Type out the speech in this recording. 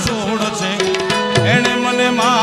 છોડ છે એને મને મા